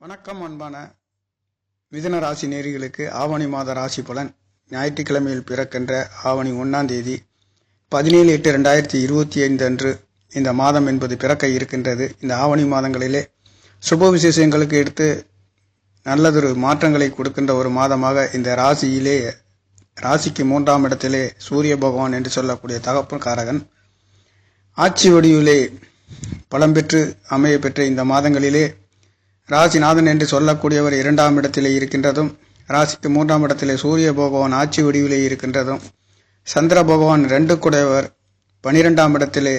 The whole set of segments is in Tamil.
வணக்கம் அன்பான மிதன ராசி நேரிகளுக்கு ஆவணி மாத ராசி பலன். ஞாயிற்றுக்கிழமையில் பிறக்கின்ற ஆவணி ஒன்றாம் தேதி பதினேழு எட்டு ரெண்டாயிரத்தி இருபத்தி ஐந்து அன்று இந்த மாதம் என்பது பிறக்க இருக்கின்றது. இந்த ஆவணி மாதங்களிலே சுப விசேஷங்களுக்கு எடுத்து நல்லதொரு மாற்றங்களை கொடுக்கின்ற ஒரு மாதமாக இந்த ராசியிலே ராசிக்கு மூன்றாம் இடத்திலே சூரிய பகவான் என்று சொல்லக்கூடிய தகப்பன் காரகன் ஆட்சி வடிவிலே பலம் பெற்று அமைய பெற்ற இந்த மாதங்களிலே ராசிநாதன் என்று சொல்லக்கூடியவர் இரண்டாம் இடத்திலே இருக்கின்றதும் ராசிக்கு மூன்றாம் இடத்திலே சூரிய பகவான் ஆட்சி வடிவிலே இருக்கின்றதும் சந்திர பகவான் ரெண்டு குடையவர் பனிரெண்டாம் இடத்திலே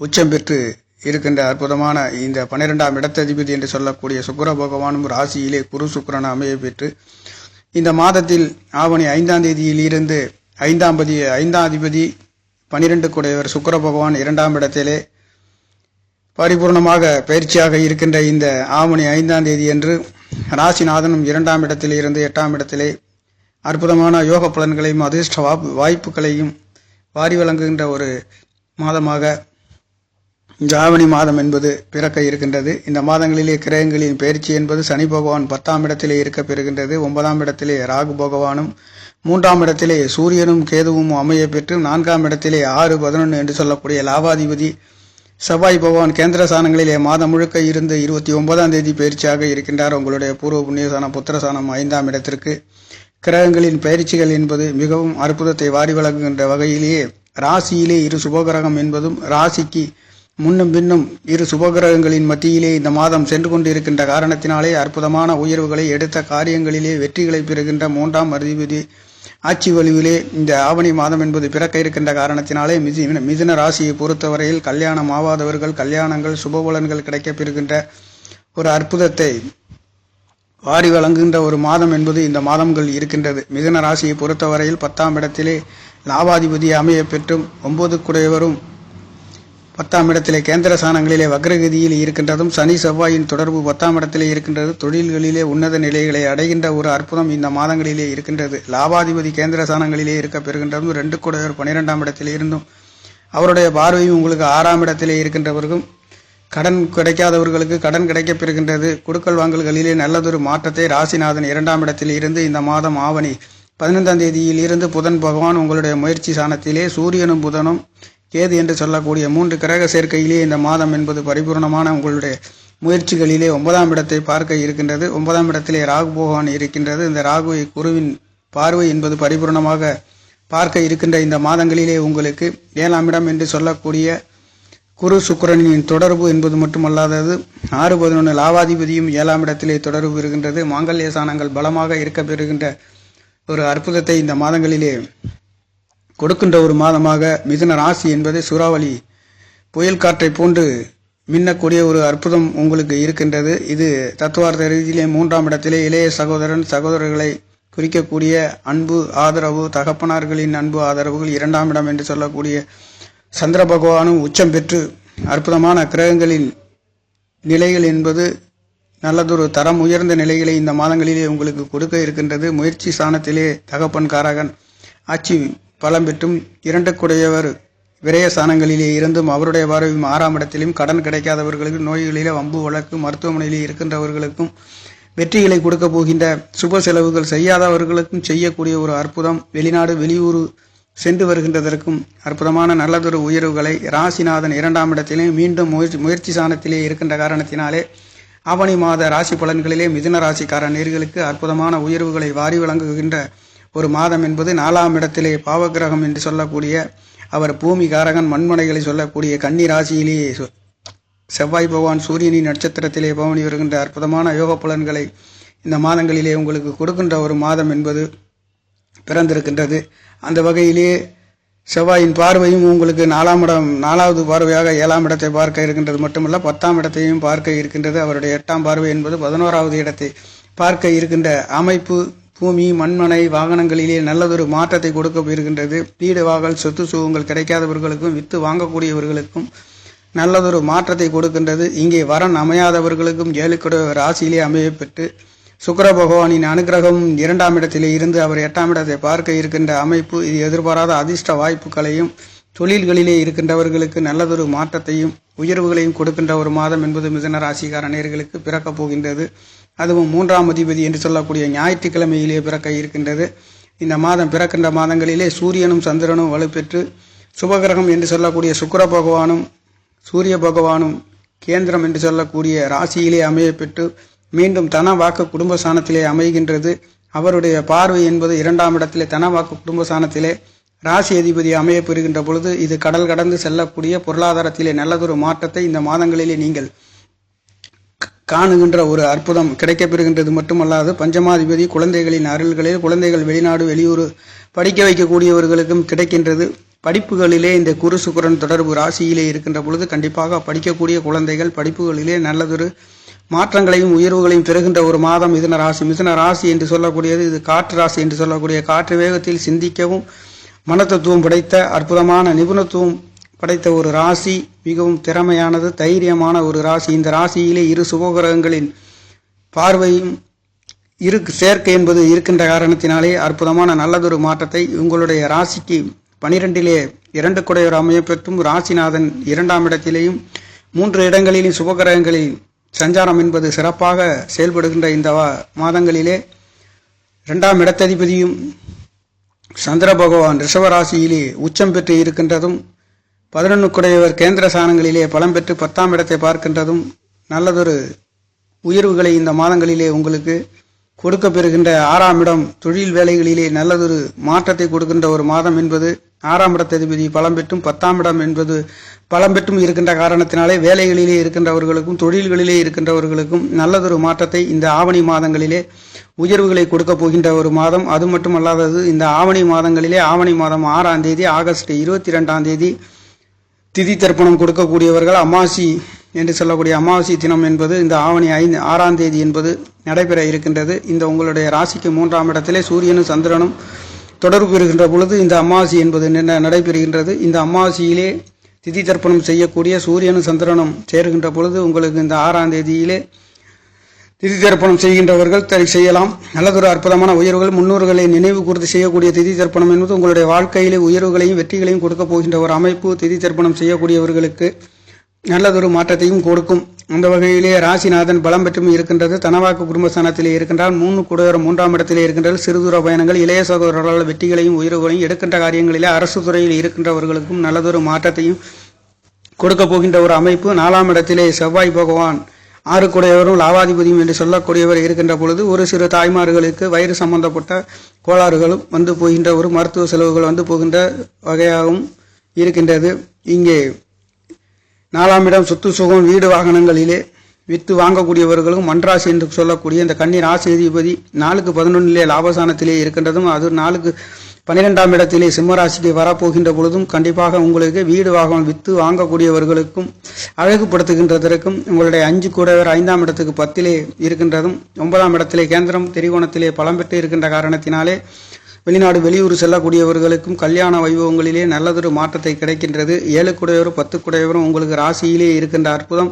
உச்சம் பெற்று இருக்கின்ற அற்புதமான இந்த பனிரெண்டாம் இடத்ததிபதி என்று சொல்லக்கூடிய சுக்கர பகவானும் ராசியிலே குரு சுக்கரன் அமைய பெற்று இந்த மாதத்தில் ஆவணி ஐந்தாம் தேதியில் இருந்து ஐந்தாம் பதி ஐந்தாம் அதிபதி பனிரெண்டு குடையவர் சுக்கிர பகவான் இரண்டாம் இடத்திலே பரிபூர்ணமாக பயிற்சியாக இருக்கின்ற இந்த ஆவணி ஐந்தாம் தேதி என்று ராசிநாதனும் இரண்டாம் இடத்தில் இருந்து எட்டாம் இடத்திலே அற்புதமான யோக பலன்களையும் அதிர்ஷ்ட வா வாய்ப்புகளையும் வாரி வழங்குகின்ற ஒரு மாதமாக இந்த ஆவணி மாதம் என்பது பிறக்க இருக்கின்றது. இந்த மாதங்களிலே கிரகங்களின் பயிற்சி என்பது சனி பகவான் பத்தாம் இடத்திலே இருக்க பெறுகின்றது. ஒன்பதாம் இடத்திலே ராகு பகவானும் மூன்றாம் இடத்திலே சூரியனும் கேதுவும் அமைய பெற்று நான்காம் இடத்திலே ஆறு பதினொன்று என்று சொல்லக்கூடிய லாபாதிபதி செவ்வாய் பகவான் கேந்திர சானங்களிலே மாதம் முழுக்க இருந்து இருபத்தி ஒன்பதாம் தேதி பயிற்சியாக இருக்கின்றார். உங்களுடைய பூர்வ புண்ணியசானம் புத்திரசானம் ஐந்தாம் இடத்திற்கு. கிரகங்களின் பயிற்சிகள் என்பது மிகவும் அற்புதத்தை வாரி வழங்குகின்ற வகையிலேயே ராசியிலே இரு சுபகிரகம் என்பதும் ராசிக்கு முன்னும் பின்னும் இரு சுபகிரகங்களின் மத்தியிலே இந்த மாதம் சென்று கொண்டிருக்கின்ற காரணத்தினாலே அற்புதமான உயர்வுகளை எடுத்த காரியங்களிலே வெற்றிகளை பெறுகின்ற மூன்றாம் அதிபதி ஆட்சி வலுவிலே இந்த ஆவணி மாதம் என்பது பிறக்க இருக்கின்ற காரணத்தினாலே மிதி மிதுன ராசியை பொறுத்தவரையில் கல்யாணம் ஆவாதவர்கள் கல்யாணங்கள் சுபபலன்கள் கிடைக்கப்பெறுகின்ற ஒரு அற்புதத்தை வாரி வழங்குகின்ற ஒரு மாதம் என்பது இந்த மாதங்கள் இருக்கின்றது. மிதுன ராசியை பொறுத்தவரையில் பத்தாம் இடத்திலே லாபாதிபதி அமைய பெற்றும் ஒன்பது குடையவரும் பத்தாம் இடத்திலே கேந்திர சாணங்களிலே வக்ரகதியில் இருக்கின்றதும் சனி செவ்வாயின் தொடர்பு பத்தாம் இடத்திலே இருக்கின்றது. தொழில்களிலே உன்னத நிலைகளை அடைகின்ற ஒரு அற்புதம் இந்த மாதங்களிலே இருக்கின்றது. லாபாதிபதி கேந்திர சாணங்களிலே இருக்க பெறுகின்றதும் ரெண்டு குடையவர் பன்னிரெண்டாம் இடத்திலே இருந்தும் அவருடைய பார்வையும் உங்களுக்கு ஆறாம் இடத்திலே இருக்கின்றவர்களும் கடன் கிடைக்காதவர்களுக்கு கடன் கிடைக்கப் பெறுகின்றது. கொடுக்கல் வாங்கல்களிலே நல்லதொரு மாற்றத்தை ராசிநாதன் இரண்டாம் இடத்தில் இருந்து இந்த மாதம் ஆவணி பதினைந்தாம் தேதியில் இருந்து புதன் பகவான் உங்களுடைய முயற்சி சாணத்திலே சூரியனும் புதனும் கேது என்று சொல்லக்கூடிய மூன்று கிரக சேர்க்கையிலே இந்த மாதம் என்பது பரிபூர்ணமான உங்களுடைய முயற்சிகளிலே ஒன்பதாம் இடத்தை பார்க்க இருக்கின்றது. ஒன்பதாம் இடத்திலே ராகு பகவான் இருக்கின்றது. இந்த ராகு குருவின் பார்வை என்பது பரிபூர்ணமாக பார்க்க இருக்கின்ற இந்த மாதங்களிலே உங்களுக்கு ஏழாம் இடம் என்று சொல்லக்கூடிய குரு சுக்கிரனின் தொடர்பு என்பது மட்டுமல்லாதது ஆறு பதினொன்று லாவாதிபதியும் ஏழாம் இடத்திலே தொடர்பு இருக்கின்றது. மாங்கல்ய சாணங்கள் பலமாக இருக்க பெறுகின்ற ஒரு அற்புதத்தை இந்த மாதங்களிலே கொடுக்கின்ற ஒரு மாதமாக மிதுன ராசி என்பது சூறாவளி புயல் காற்றை போன்று மின்னக்கூடிய ஒரு அற்புதம் உங்களுக்கு இருக்கின்றது. இது தத்துவார்த்த ரீதியிலே மூன்றாம் இடத்திலே இளைய சகோதரன் சகோதரர்களை குறிக்கக்கூடிய அன்பு ஆதரவு தகப்பனார்களின் அன்பு ஆதரவுகள் இரண்டாம் இடம் என்று சொல்லக்கூடிய சந்திர பகவானும் உச்சம் பெற்று அற்புதமான கிரகங்களின் நிலைகள் என்பது நல்லதொரு தரம் உயர்ந்த நிலைகளை இந்த மாதங்களிலே உங்களுக்கு கொடுக்க இருக்கின்றது. முயற்சி சாணத்திலே தகப்பன் காரகன் ஆட்சி பலம் பெற்றும் இரண்டுக்குடையவர் இருந்தும் அவருடைய பார்வையும் ஆறாம் இடத்திலும் கடன் கிடைக்காதவர்களுக்கு நோய்களிலே வம்பு வழக்கு மருத்துவமனையிலே இருக்கின்றவர்களுக்கும் வெற்றிகளை கொடுக்க போகின்ற சுப செலவுகள் செய்யாதவர்களுக்கும் செய்யக்கூடிய ஒரு அற்புதம். வெளிநாடு வெளியூர் சென்று வருகின்றதற்கும் அற்புதமான நல்லதொரு உயர்வுகளை ராசிநாதன் இரண்டாம் இடத்திலே மீண்டும் முயற்சி முயற்சி சாணத்திலே இருக்கின்ற காரணத்தினாலே ஆவணி மாத ராசி பலன்களிலே மிதுன ராசிக்கார நேர்களுக்கு அற்புதமான உயர்வுகளை வாரி வழங்குகின்ற ஒரு மாதம் என்பது நாலாம் இடத்திலே பாவகிரகம் என்று சொல்லக்கூடிய அவர் பூமி காரகன் மண்மனைகளை சொல்லக்கூடிய கன்னி ராசியிலேயே செவ்வாய் பகவான் சூரியனின் நட்சத்திரத்திலே பவனி வருகின்ற அற்புதமான யோக பலன்களை இந்த மாதங்களிலே உங்களுக்கு கொடுக்கின்ற ஒரு மாதம் என்பது பிறந்திருக்கின்றது. அந்த வகையிலே செவ்வாயின் பார்வையும் உங்களுக்கு நாலாம் இடம் நாலாவது பார்வையாக ஏழாம் இடத்தை பார்க்க இருக்கின்றது. மட்டுமல்ல பத்தாம் இடத்தையும் பார்க்க இருக்கின்றது. அவருடைய எட்டாம் பார்வை என்பது பதினோராவது இடத்தை பார்க்க இருக்கின்ற அமைப்பு பூமி மண்மனை வாகனங்களிலே நல்லதொரு மாற்றத்தை கொடுக்க இருக்கின்றது வீடு வாகல் சொத்து சுகங்கள் கிடைக்காதவர்களுக்கும் வித்து வாங்கக்கூடியவர்களுக்கும் நல்லதொரு மாற்றத்தை கொடுக்கின்றது. இங்கே வரன் அமையாதவர்களுக்கும் ஏழுக்குட ராசியிலே அமைய பெற்று சுக்கிர பகவானின் அனுகிரகம் இரண்டாம் இடத்திலே இருந்து அவர் எட்டாம் இடத்தை பார்க்க இருக்கின்ற அமைப்பு இது எதிர்பாராத அதிர்ஷ்ட வாய்ப்புகளையும் தொழில்களிலே இருக்கின்றவர்களுக்கு நல்லதொரு மாற்றத்தையும் உயர்வுகளையும் கொடுக்கின்ற ஒரு மாதம் என்பது மிதன ராசிக்கார நேர்களுக்கு பிறக்கப் போகின்றது. அதுவும் மூன்றாம் அதிபதி என்று சொல்லக்கூடிய ஞாயிற்றுக்கிழமையிலே பிறக்க இருக்கின்றது. இந்த மாதம் பிறக்கின்ற மாதங்களிலே சூரியனும் சந்திரனும் வலுப்பெற்று சுபகிரகம் என்று சொல்லக்கூடிய சுக்கிர பகவானும் சூரிய பகவானும் கேந்திரம் என்று சொல்லக்கூடிய ராசியிலே அமையப்பெற்று மீண்டும் தன வாக்கு குடும்பஸ்தானத்திலே அமைகின்றது. அவருடைய பார்வை என்பது இரண்டாம் இடத்திலே தன வாக்கு குடும்பஸ்தானத்திலே ராசி அதிபதி அமைய பெறுகின்ற பொழுது இது கடல் கடந்து செல்லக்கூடிய பொருளாதாரத்திலே நல்லதொரு மாற்றத்தை இந்த மாதங்களிலே நீங்கள் காணுகின்ற ஒரு அற்புதம் கிடைக்கப்பெறுகின்றது மட்டுமல்லாது பஞ்சமாதிபதி குழந்தைகளின் அருள்களில் குழந்தைகள் வெளிநாடு வெளியூர் படிக்க வைக்கக்கூடியவர்களுக்கும் கிடைக்கின்றது. படிப்புகளிலே இந்த குரு சுக்கிரன் தொடர்பு ராசியிலே இருக்கின்ற பொழுது கண்டிப்பாக படிக்கக்கூடிய குழந்தைகள் படிப்புகளிலே நல்லதொரு மாற்றங்களையும் உயர்வுகளையும் பெறுகின்ற ஒரு மாதம் மிதன ராசி. மிதன ராசி என்று சொல்லக்கூடியது இது காற்று ராசி என்று சொல்லக்கூடிய காற்று வேகத்தில் சிந்திக்கவும் மனத்தத்துவம் படைத்த அற்புதமான நிபுணத்துவம் படைத்த ஒரு ராசி மிகவும் திறமையானது தைரியமான ஒரு ராசி. இந்த ராசியிலே இரு சுபகிரகங்களின் பார்வையும் இரு சேர்க்கை என்பது இருக்கின்ற காரணத்தினாலே அற்புதமான நல்லதொரு மாற்றத்தை உங்களுடைய ராசிக்கு பனிரெண்டிலே இரண்டு குடையோர் அமைய பெற்றும் ராசிநாதன் இரண்டாம் இடத்திலேயும் மூன்று இடங்களிலும் சுபகிரகங்களில் சஞ்சாரம் என்பது சிறப்பாக செயல்படுகின்ற இந்த வா- மாதங்களிலே இரண்டாம் இடத்ததிபதியும் சந்திர பகவான் ரிஷவராசியிலே உச்சம் பெற்று இருக்கின்றதும் பதினொன்றுக்குடையவர் கேந்திர சாணங்களிலே பலம் பெற்று பத்தாம் இடத்தை பார்க்கின்றதும் நல்லதொரு உயர்வுகளை இந்த மாதங்களிலே உங்களுக்கு கொடுக்க பெறுகின்ற ஆறாம் இடம் தொழில் வேலைகளிலே நல்லதொரு மாற்றத்தை கொடுக்கின்ற ஒரு மாதம் என்பது ஆறாம் இடத்ததிபதி பலம் பெற்றும் பத்தாம் இடம் என்பது பலம் பெற்றும் இருக்கின்ற காரணத்தினாலே வேலைகளிலே இருக்கின்றவர்களுக்கும் தொழில்களிலே இருக்கின்றவர்களுக்கும் நல்லதொரு மாற்றத்தை இந்த ஆவணி மாதங்களிலே உயர்வுகளை கொடுக்க போகின்ற ஒரு மாதம். அது மட்டுமல்லாதது இந்த ஆவணி மாதங்களிலே ஆவணி மாதம் ஆறாம் தேதி ஆகஸ்ட் இருபத்தி ரெண்டாம் தேதி திதி தர்ப்பணம் கொடுக்கக்கூடியவர்கள் அமாவாசி என்று சொல்லக்கூடிய அமாவாசை தினம் என்பது இந்த ஆவணி ஐந்து ஆறாம் தேதி என்பது நடைபெற இருக்கின்றது. இந்த உங்களுடைய ராசிக்கு மூன்றாம் இடத்திலே சூரியனும் சந்திரனும் தொடர்பு பெறுகின்ற பொழுது இந்த அமாவாசை என்பது நடைபெறுகின்றது. இந்த அமாவாசையிலே திதி தர்ப்பணம் செய்யக்கூடிய சூரியனும் சந்திரனும் சேருகின்ற பொழுது உங்களுக்கு இந்த ஆறாம் தேதியிலே திதி தர்ப்பணம் செய்கின்றவர்கள் தரி செய்யலாம். நல்லதொரு அற்புதமான உயர்வுகள் முன்னோர்களை நினைவு கூர்ந்து செய்யக்கூடிய திதி தர்ப்பணம் என்பது உங்களுடைய வாழ்க்கையிலே உயர்வுகளையும் வெற்றிகளையும் கொடுக்க போகின்ற ஒரு அமைப்பு. திதி தர்ப்பணம் செய்யக்கூடியவர்களுக்கு நல்லதொரு மாற்றத்தையும் கொடுக்கும். அந்த வகையிலே ராசிநாதன் பலம் பெற்றும் இருக்கின்றது. தனவாக்கு குடும்பஸ்தானத்திலே இருக்கின்றால் மூணு குடையோர் மூன்றாம் இடத்திலே இருக்கின்றது சிறுதூர பயணங்கள் இளைய சகோதரர்களால் வெற்றிகளையும் உயர்வுகளையும் எடுக்கின்ற காரியங்களிலே அரசு துறையில் இருக்கின்றவர்களுக்கும் நல்லதொரு மாற்றத்தையும் கொடுக்க போகின்ற ஒரு அமைப்பு. நாலாம் இடத்திலே செவ்வாய் பகவான் ஆறுக்குடையவரும் லாவாதிபதியும் என்று சொல்லக்கூடியவர் இருக்கின்ற பொழுது ஒரு சிறு தாய்மார்களுக்கு வயிறு சம்பந்தப்பட்ட கோளாறுகளும் வந்து போகின்ற ஒரு மருத்துவ செலவுகள் வந்து போகின்ற வகையாகவும் இருக்கின்றது. இங்கே நாலாம் இடம் சொத்து சுகம் வீடு வாகனங்களிலே வித்து வாங்கக்கூடியவர்களும் மன்றாசி என்று சொல்லக்கூடிய இந்த கண்ணீர் ராசி நாளுக்கு நாலுக்கு பதினொன்றிலே லாபசானத்திலே இருக்கின்றதும் அது நாலுக்கு பன்னிரெண்டாம் இடத்திலே சிம்மராசிக்கு வரப்போகின்ற பொழுதும் கண்டிப்பாக உங்களுக்கு வீடு வாகனம் வித்து வாங்கக்கூடியவர்களுக்கும் அழகுபடுத்துகின்றதற்கும் உங்களுடைய அஞ்சு கூடவர் ஐந்தாம் இடத்துக்கு பத்திலே இருக்கின்றதும் ஒன்பதாம் இடத்திலே கேந்திரம் திரிகோணத்திலே பலம் பெற்று இருக்கின்ற காரணத்தினாலே வெளிநாடு வெளியூர் செல்லக்கூடியவர்களுக்கும் கல்யாண வைபவங்களிலே நல்லதொரு மாற்றத்தை கிடைக்கின்றது. ஏழு குடையவரும் பத்து குடையவரும் உங்களுக்கு ராசியிலே இருக்கின்ற அற்புதம்.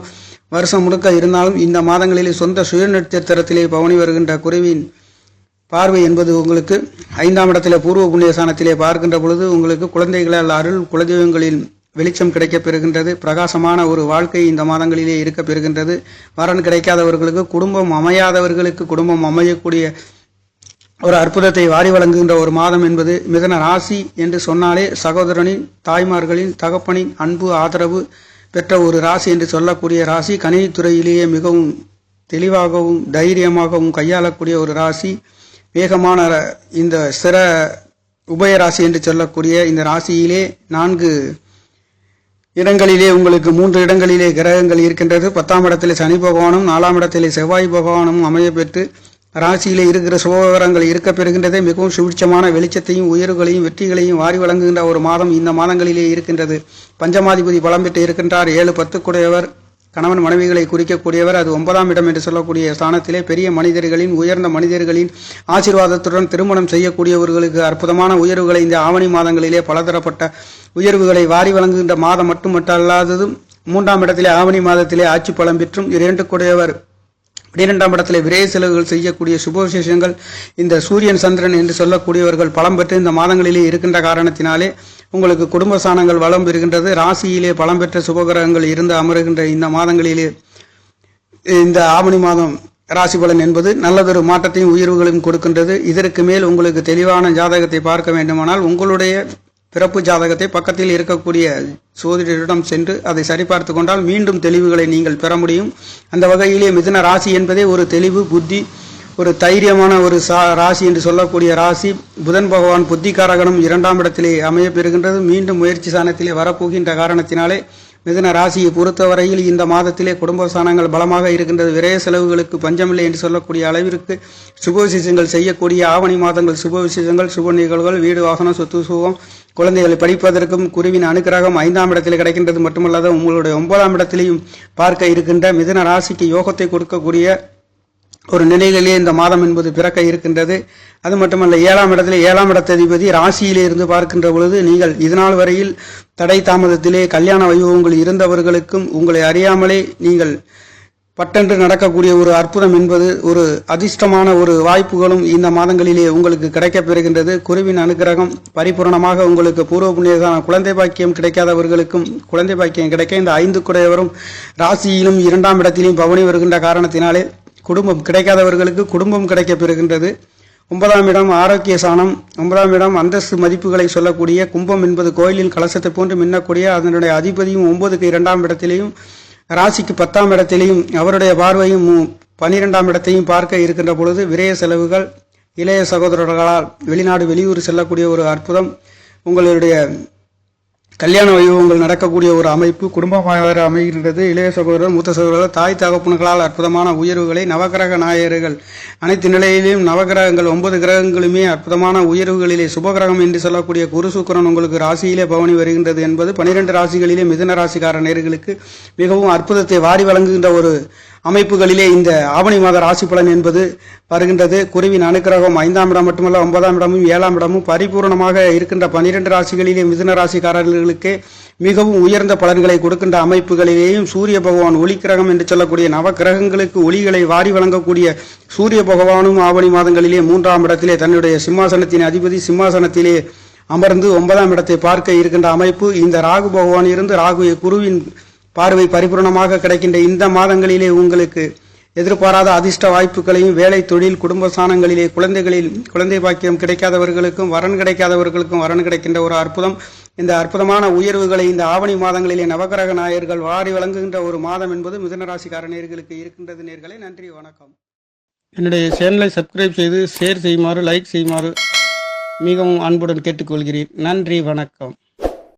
வருஷம் முழுக்க இருந்தாலும் இந்த மாதங்களிலே சொந்த சுய நட்சத்திரத்திலே பவனி வருகின்ற குருவின் பார்வை என்பது உங்களுக்கு ஐந்தாம் இடத்திலே பூர்வ புண்ணியசானத்திலே பார்க்கின்ற பொழுது உங்களுக்கு குழந்தைகளால் அருள் குலதெய்வங்களின் வெளிச்சம் கிடைக்கப் பெறுகின்றது பிரகாசமான ஒரு வாழ்க்கை இந்த மாதங்களிலே இருக்க பெறுகின்றது. வரன் கிடைக்காதவர்களுக்கு குடும்பம் அமையாதவர்களுக்கு குடும்பம் அமையக்கூடிய ஒரு அற்புதத்தை வாரி வழங்குகின்ற ஒரு மாதம் என்பது மிதன ராசி என்று சொன்னாலே சகோதரனின் தாய்மார்களின் தகப்பனின் அன்பு ஆதரவு பெற்ற ஒரு ராசி என்று சொல்லக்கூடிய ராசி. கணினித்துறையிலேயே மிகவும் தெளிவாகவும் தைரியமாகவும் கையாளக்கூடிய ஒரு ராசி. வேகமான இந்த சிற உபய ராசி என்று சொல்லக்கூடிய இந்த ராசியிலே நான்கு இடங்களிலே உங்களுக்கு மூன்று இடங்களிலே கிரகங்கள் இருக்கின்றது. பத்தாம் இடத்திலே சனி பகவானும் நாலாம் இடத்திலே செவ்வாய் பகவானும் அமைய பெற்று ராசியிலே இருக்கிற சுபகரங்கள் இருக்க பெறுகின்றதே. மிகவும் சுபிட்சமான வெளிச்சத்தையும் உயர்வுகளையும் வெற்றிகளையும் வாரி வழங்குகின்ற ஒரு மாதம் இந்த மாதங்களிலே இருக்கின்றது. பஞ்சமாதிபதி பலம் பெற்று இருக்கின்றார். ஏழு பத்துக்குடையவர். கணவன் மனைவிகளை குறிக்கக்கூடியவர் அது ஒன்பதாம் இடம் என்று சொல்லக்கூடிய ஸ்தானத்திலே பெரிய மனிதர்களின் உயர்ந்த மனிதர்களின் ஆசீர்வாதத்துடன் திருமணம் செய்யக்கூடியவர்களுக்கு அற்புதமான உயர்வுகளை இந்த ஆவணி மாதங்களிலே பலதரப்பட்ட உயர்வுகளை வாரி வழங்குகின்ற மாதம் மட்டுமட்டல்லாததும் மூன்றாம் இடத்திலே ஆவணி மாதத்திலே ஆட்சி பலம் பெற்றும் இரண்டு கூடியவர் பன்னிரெண்டாம் இடத்துல விரைய செலவுகள் செய்யக்கூடிய சுபவிசேஷங்கள் இந்த சூரியன் சந்திரன் என்று சொல்லக்கூடியவர்கள் பலம் பெற்று இந்த மாதங்களிலே இருக்கின்ற காரணத்தினாலே உங்களுக்கு குடும்ப சாணங்கள் வளம் பெறுகின்றது. ராசியிலே பலம் பெற்ற சுபகிரகங்கள் இருந்து அமருகின்ற இந்த மாதங்களிலே இந்த ஆவணி மாதம் ராசி பலன் என்பது நல்லதொரு மாற்றத்தையும் உயர்வுகளையும் கொடுக்கின்றது. இதற்கு மேல் உங்களுக்கு தெளிவான ஜாதகத்தை பார்க்க வேண்டுமானால் உங்களுடைய பிறப்பு ஜாதகத்தை பக்கத்தில் இருக்கக்கூடிய சோதிடரிடம் சென்று அதை சரிபார்த்து கொண்டால் மீண்டும் தெளிவுகளை நீங்கள் பெற முடியும். அந்த வகையிலே மிதுன ராசி என்பதே ஒரு தெளிவு புத்தி ஒரு தைரியமான ஒரு சா ராசி என்று சொல்லக்கூடிய ராசி. புதன் பகவான் புத்திகாரகனும் இரண்டாம் இடத்திலே அமைய பெறுகின்றது. மீண்டும் முயற்சி சாணத்திலே வரப்போகின்ற காரணத்தினாலே மிதுன ராசியை பொறுத்தவரையில் இந்த மாதத்திலே குடும்பஸ்தானங்கள் பலமாக இருக்கின்றது. விரைய செலவுகளுக்கு பஞ்சமில்லை என்று சொல்லக்கூடிய அளவிற்கு சுப விசேஷங்கள் செய்யக்கூடிய ஆவணி மாதங்கள் சுப விசேஷங்கள் சுப நிகழ்வுகள் வீடு வாகனம் சொத்து சுகம் குழந்தைகளை படிப்பதற்கும் குருவின் அனுக்கிரகம் ஐந்தாம் இடத்தில் கிடைக்கின்றது. மட்டுமல்லாத உங்களுடைய ஒன்பதாம் இடத்திலையும் பார்க்க இருக்கின்ற மிதுன ராசிக்கு யோகத்தை கொடுக்கக்கூடிய ஒரு நிலையிலே இந்த மாதம் என்பது பிறக்க இருக்கின்றது. அது மட்டுமல்ல ஏழாம் இடத்துல ஏழாம் இடத்ததிபதி ராசியிலே இருந்து பார்க்கின்ற பொழுது நீங்கள் இதனால் வரையில் தடை தாமதத்திலே கல்யாண வைபவங்கள் இருந்தவர்களுக்கும் உங்களை அறியாமலே நீங்கள் பட்டென்று நடக்கக்கூடிய ஒரு அற்புதம் என்பது ஒரு அதிர்ஷ்டமான ஒரு வாய்ப்புகளும் இந்த மாதங்களிலே உங்களுக்கு கிடைக்கப் பெறுகின்றது. குருவின் அனுகிரகம் பரிபூரணமாக உங்களுக்கு பூர்வ புண்ணியதான குழந்தை பாக்கியம் கிடைக்காதவர்களுக்கும் குழந்தை பாக்கியம் கிடைக்க இந்த ஐந்து குடையவரும் ராசியிலும் இரண்டாம் இடத்திலும் பவனி வருகின்ற காரணத்தினாலே குடும்பம் கிடைக்காதவர்களுக்கு குடும்பம் கிடைக்கப் பெறுகின்றது. ஒன்பதாம் இடம் ஆரோக்கிய சாணம் ஒன்பதாம் இடம் அந்தஸ்து மதிப்புகளை சொல்லக்கூடிய கும்பம் என்பது கோயிலில் கலசத்தை போன்று மின்னக்கூடிய அதனுடைய அதிபதியும் ஒன்பதுக்கு இரண்டாம் இடத்திலையும் ராசிக்கு பத்தாம் இடத்திலையும் அவருடைய பார்வையும் பனிரெண்டாம் பன்னிரெண்டாம் இடத்தையும் பார்க்க இருக்கின்ற பொழுது விரய செலவுகள் இளைய சகோதரர்களால் வெளிநாடு வெளியூர் செல்லக்கூடிய ஒரு அற்புதம். உங்களுடைய கல்யாண வைபவங்கள் நடக்கக்கூடிய ஒரு அமைப்பு குடும்பமாக அமைகின்றது. இளைய சகோதரர் மூத்த சகோதரர் தாய் தகப்பன்களால் அற்புதமான உயர்வுகளை நவகிரக நாயகர்கள் அனைத்து நிலையிலும் நவகிரகங்கள் ஒன்பது கிரகங்களுமே அற்புதமான உயர்வுகளிலே சுபகிரகம் என்று சொல்லக்கூடிய குரு சுக்கிரன் உங்களுக்கு ராசியிலே பவனி வருகின்றது என்பது பனிரெண்டு ராசிகளிலே மிதுன ராசிக்கார நேர்களுக்கு மிகவும் அற்புதத்தை வாரி வழங்குகின்ற ஒரு அமைப்புகளிலே இந்த ஆவணி மாத ராசி பலன் என்பது வருகின்றது. குருவின் அனுக்கிரகம் ஐந்தாம் இடம் மட்டுமல்ல ஒன்பதாம் இடமும் ஏழாம் இடமும் பரிபூர்ணமாக இருக்கின்ற பனிரெண்டு ராசிகளிலே மிதுன ராசிக்காரர்களுக்கு மிகவும் உயர்ந்த பலன்களை கொடுக்கின்ற அமைப்புகளிலேயும் சூரிய பகவான் ஒளிக்கிரகம் என்று சொல்லக்கூடிய நவக்கிரகங்களுக்கு ஒளிகளை வாரி வழங்கக்கூடிய சூரிய பகவானும் ஆவணி மாதங்களிலே மூன்றாம் இடத்திலே தன்னுடைய சிம்மாசனத்தின் அதிபதி சிம்மாசனத்திலே அமர்ந்து ஒன்பதாம் இடத்தை பார்க்க இருக்கின்ற அமைப்பு. இந்த ராகு பகவான் இருந்து ராகு குருவின் பார்வை பரிபூர்ணமாக கிடைக்கின்ற இந்த மாதங்களிலே உங்களுக்கு எதிர்பாராத அதிர்ஷ்ட வாய்ப்புகளையும் வேலை தொழில் குடும்ப சாணங்களிலே குழந்தைகளில் குழந்தை பாக்கியம் கிடைக்காதவர்களுக்கும் வரன் கிடைக்காதவர்களுக்கும் வரன் கிடைக்கின்ற ஒரு அற்புதம். இந்த அற்புதமான உயர்வுகளை இந்த ஆவணி மாதங்களிலே நவகிரக நாயர்கள் வாரி வழங்குகின்ற ஒரு மாதம் என்பது மிதனராசிக்கார நேர்களுக்கு இருக்கின்றது நேர்களே. நன்றி வணக்கம். என்னுடைய சேனலை சப்ஸ்கிரைப் செய்து ஷேர் செய்யுமாறு லைக் செய்யுமாறு மிகவும் அன்புடன் கேட்டுக்கொள்கிறேன். நன்றி வணக்கம்.